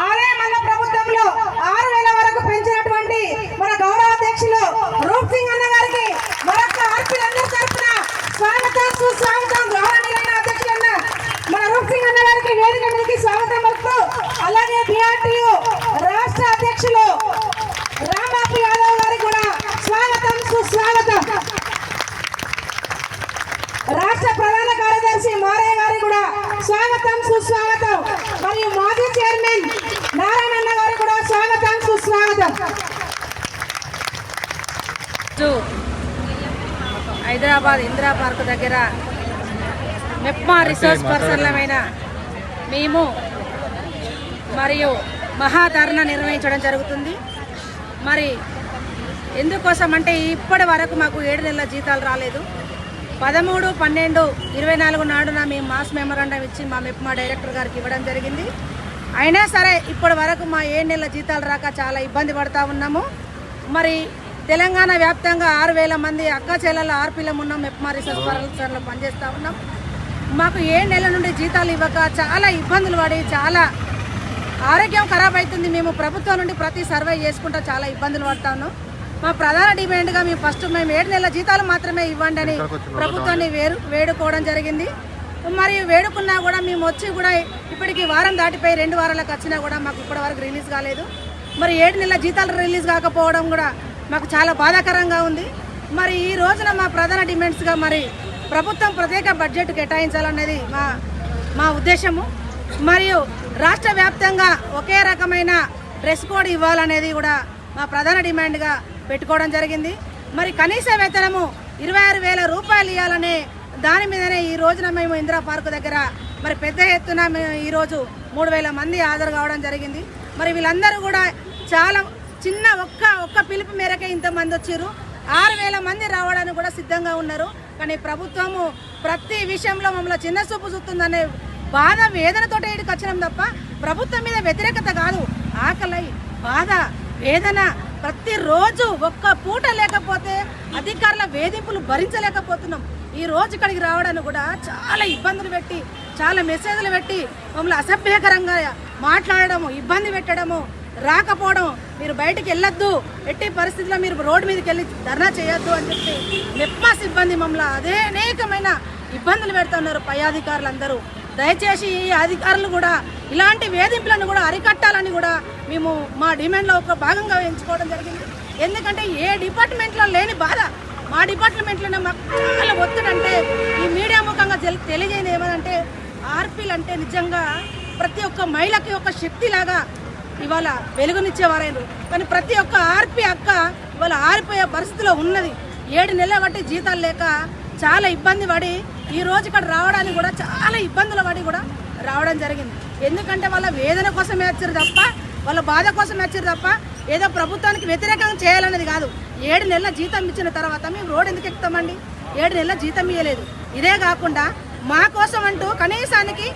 ఆరే మన ప్రభుత్వంలో ఆరు వేల వరకు పెంచినటువంటి మన గౌరవ అధ్యక్షులు రూప్ సింగ్ అన్న గారికి మరొక ఆర్పీలందరి తరఫున స్వాగతం సుస్వాగతం గౌరవనీయులైన అధ్యక్షులన్న మన రూప్ సింగ్ అన్న గారికి వేదిక మీదకి స్వాగతం పలుకుతూ అలాగే బిఆర్టీయు రాష్ట్ర అధ్యక్షులు రాంబాబు యాదవ్ గారికి కూడా స్వాగతం సుస్వాగతం రాష్ట్ర ప్రధాన కార్యదర్శి మారయ్య గారికి కూడా స్వాగతం సుస్వాగతం మరియు మాజీ చైర్మన్ నారాయణన్న గారికి కూడా స్వాగతం సుస్వాగతం రోజు హైదరాబాద్ ఇందిరా పార్క్ దగ్గర మెప్మా రిసోర్స్ పర్సన్లమైన మేము మరియు మహాధరణ నిర్వహించడం జరుగుతుంది. మరి ఎందుకోసం అంటే ఇప్పటి వరకు మాకు ఏడు నెలల జీతాలు రాలేదు. పదమూడు పన్నెండు ఇరవై నాలుగు నాడున మేము మాస్ మెమరాండం ఇచ్చి మా మెప్మా డైరెక్టర్ గారికి ఇవ్వడం జరిగింది. అయినా సరే ఇప్పటి వరకు మా ఏడు నెలల జీతాలు రాక చాలా ఇబ్బంది పడుతూ ఉన్నాము. మరి తెలంగాణ వ్యాప్తంగా ఆరు వేల మంది అక్క చెల్లెల ఆర్పీలం ఉన్నాం మెప్మా రిసర్చ్ పర్సన్లో పనిచేస్తూ ఉన్నాం. మాకు ఏ నెల నుండి జీతాలు ఇవ్వక చాలా ఇబ్బందులు పడి చాలా ఆరోగ్యం ఖరాబ్ అవుతుంది మేము ప్రభుత్వం నుండి ప్రతి సర్వే చేసుకుంటా చాలా ఇబ్బందులు పడతా ఉన్నాం. మా ప్రధాన డిమాండ్గా మేము ఫస్ట్ మేము ఏడు నెలల జీతాలు మాత్రమే ఇవ్వండి అని ప్రభుత్వాన్ని వేరు వేడుకోవడం జరిగింది. మరి వేడుకున్నా కూడా మేము వచ్చి కూడా ఇప్పటికి వారం దాటిపోయి రెండు వారాలకు వచ్చినా కూడా మాకు ఇప్పటి వరకు రిలీజ్ కాలేదు. మరి ఏడు నెలల జీతాలు రిలీజ్ కాకపోవడం కూడా మాకు చాలా బాధాకరంగా ఉంది. మరి ఈ రోజున మా ప్రధాన డిమాండ్స్గా మరి ప్రభుత్వం ప్రత్యేక బడ్జెట్ కేటాయించాలనేది మా మా ఉద్దేశము. మరియు రాష్ట్ర వ్యాప్తంగా ఒకే రకమైన డ్రెస్ కోడ్ ఇవ్వాలనేది కూడా మా ప్రధాన డిమాండ్గా పెట్టుకోవడం జరిగింది. మరి కనీస వేతనము ఇరవై ఆరు వేల రూపాయలు ఇవ్వాలనే దాని మీదనే ఈ రోజున మేము ఇందిరా పార్క్ దగ్గర మరి పెద్ద ఎత్తున మేము ఈరోజు మూడు వేల మంది హాజరు కావడం జరిగింది. మరి వీళ్ళందరూ కూడా చాలా చిన్న ఒక్క ఒక్క పిలుపు మేరకే ఇంతమంది వచ్చారు ఆరు వేల మంది రావడానికి కూడా సిద్ధంగా ఉన్నారు. కానీ ప్రభుత్వము ప్రతి విషయంలో మమ్మల్ని చిన్న చూపు చూస్తుందనే బాధ వేదనతోటి ఇక్కడికి వచ్చినాం తప్ప ప్రభుత్వం మీద వ్యతిరేకత కాదు. ఆకలి బాధ వేదన ప్రతిరోజు ఒక్క పూట లేకపోతే అధికారుల వేధింపులు భరించలేకపోతున్నాం. ఈ రోజు ఇక్కడికి రావడానికి కూడా చాలా ఇబ్బందులు పెట్టి చాలా మెసేజ్లు పెట్టి మమ్మల్ని అసభ్యకరంగా మాట్లాడడము ఇబ్బంది పెట్టడము రాకపోవడం మీరు బయటికి వెళ్ళొద్దు. ఎట్టి పరిస్థితుల్లో మీరు రోడ్డు మీదకి వెళ్ళి ధర్నా చేయొద్దు అని చెప్పి మెప్మా సిబ్బంది మమ్మల్ని అదే అనేకమైన ఇబ్బందులు పెడుతున్నారు పై అధికారులందరూ. దయచేసి ఈ అధికారులు కూడా ఇలాంటి వేధింపులను కూడా అరికట్టాలని కూడా మేము మా డిమాండ్లో ఒక భాగంగా ఎంచుకోవడం జరిగింది. ఎందుకంటే ఏ డిపార్ట్మెంట్లో లేని బాధ. మా డిపార్ట్మెంట్లోనే మాకు చాలా ఈ మీడియా ముఖంగా తెలియజేయని ఏమనంటే ఆర్పీలు అంటే నిజంగా ప్రతి ఒక్క మహిళకి ఒక శక్తిలాగా ఇవాళ వెలుగునిచ్చేవారైనరు. కానీ ప్రతి ఒక్క ఆర్పి అక్క ఇవాళ ఆరిపోయే పరిస్థితిలో ఉన్నది. ఏడు నెలల బట్టి జీతాలు లేక చాలా ఇబ్బంది పడి ఈ రోజు ఇక్కడ రావడానికి కూడా చాలా ఇబ్బందులు పడి కూడా రావడం జరిగింది. ఎందుకంటే వాళ్ళ వేదన కోసం వచ్చారు తప్ప వాళ్ళ బాధ కోసం వచ్చారు తప్ప ఏదో ప్రభుత్వానికి వ్యతిరేకంగా చేయాలనేది కాదు. ఏడు నెలల జీతం ఇచ్చిన తర్వాత మేము రోడ్ ఎందుకు ఎక్కుతామండి? ఏడు నెలల జీతం ఇవ్వలేదు ఇదే కాకుండా మా కోసం అంటూ కనీసానికి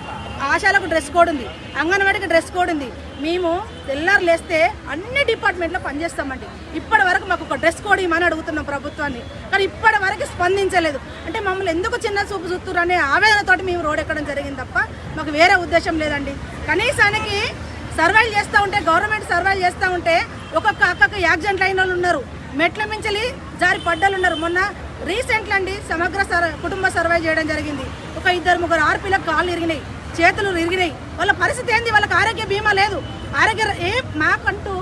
ఆశాలకు డ్రెస్ కోడ్ ఉంది. అంగన్వాడికి డ్రెస్ కోడ్ ఉంది. మేము తెల్లారు లేస్తే అన్ని డిపార్ట్మెంట్లో పనిచేస్తామండి. ఇప్పటి వరకు మాకు ఒక డ్రెస్ కోడ్ ఇవ్వమని అడుగుతున్నాం ప్రభుత్వాన్ని. కానీ ఇప్పటి వరకు స్పందించలేదు. అంటే మమ్మల్ని ఎందుకు చిన్న చూపు చూస్తున్నారు అనే ఆవేదనతోటి మేము రోడ్ ఎక్కడం జరిగింది తప్ప మాకు వేరే ఉద్దేశం లేదండి. కనీసానికి సర్వైవ్ చేస్తూ ఉంటే గవర్నమెంట్ సర్వైవ్ చేస్తూ ఉంటే ఒక్కొక్క అక్కకు యాక్సిడెంట్ అయిన వాళ్ళు ఉన్నారు. మెట్ల మించలి జారి పడ్డలు ఉన్నారు. మొన్న రీసెంట్లు అండి సమగ్ర సర్వ కుటుంబ సర్వే చేయడం జరిగింది. ఒక ఒక ఇద్దరు ముగ్గురు ఆర్పీలకు కాళ్ళు ఇరిగినాయి. చేతులు విరిగినాయి. వాళ్ళ పరిస్థితి ఏంది? వాళ్ళకి ఆరోగ్య బీమా లేదు. ఆరోగ్య ఏ మాకంటూ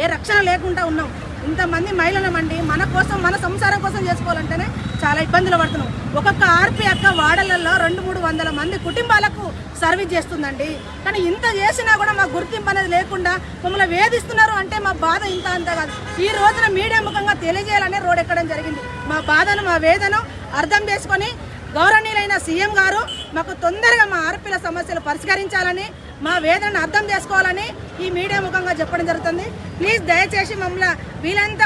ఏ రక్షణ లేకుండా ఉన్నాం. ఇంతమంది మహిళలమండి మన కోసం మన సంసారం కోసం చేసుకోవాలంటేనే చాలా ఇబ్బందులు పడుతున్నాం. ఒక్కొక్క ఆర్పీ అక్క వాడలలో రెండు మూడు వందల మంది కుటుంబాలకు సర్వీస్ చేస్తుందండి. కానీ ఇంత చేసినా కూడా మా గుర్తింపు అనేది లేకుండా మమ్మల్ని వేధిస్తున్నారు అంటే మా బాధ ఇంత అంత కాదు. ఈ రోజున మీడియా ముఖంగా తెలియజేయాలనే రోడ్ ఎక్కడం జరిగింది. మా బాధను మా వేదను అర్థం చేసుకొని గౌరవనీయులైన సీఎం గారు మాకు తొందరగా మా ఆర్పీల సమస్యలు పరిష్కరించాలని మా వేదనను అర్థం చేసుకోవాలని ఈ మీడియా ముఖంగా చెప్పడం జరుగుతుంది. ప్లీజ్ దయచేసి మమ్మల్ని వీలంత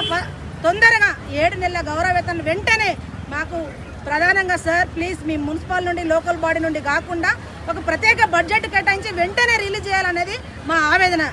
తొందరగా ఏడు నెలల గౌరవేతన వెంటనే మాకు ప్రధానంగా సార్ ప్లీజ్ మీ మున్సిపల్ నుండి లోకల్ బాడీ నుండి కాకుండా ఒక ప్రత్యేక బడ్జెట్ కేటాయించి వెంటనే రిలీజ్ చేయాలనేది మా ఆవేదన.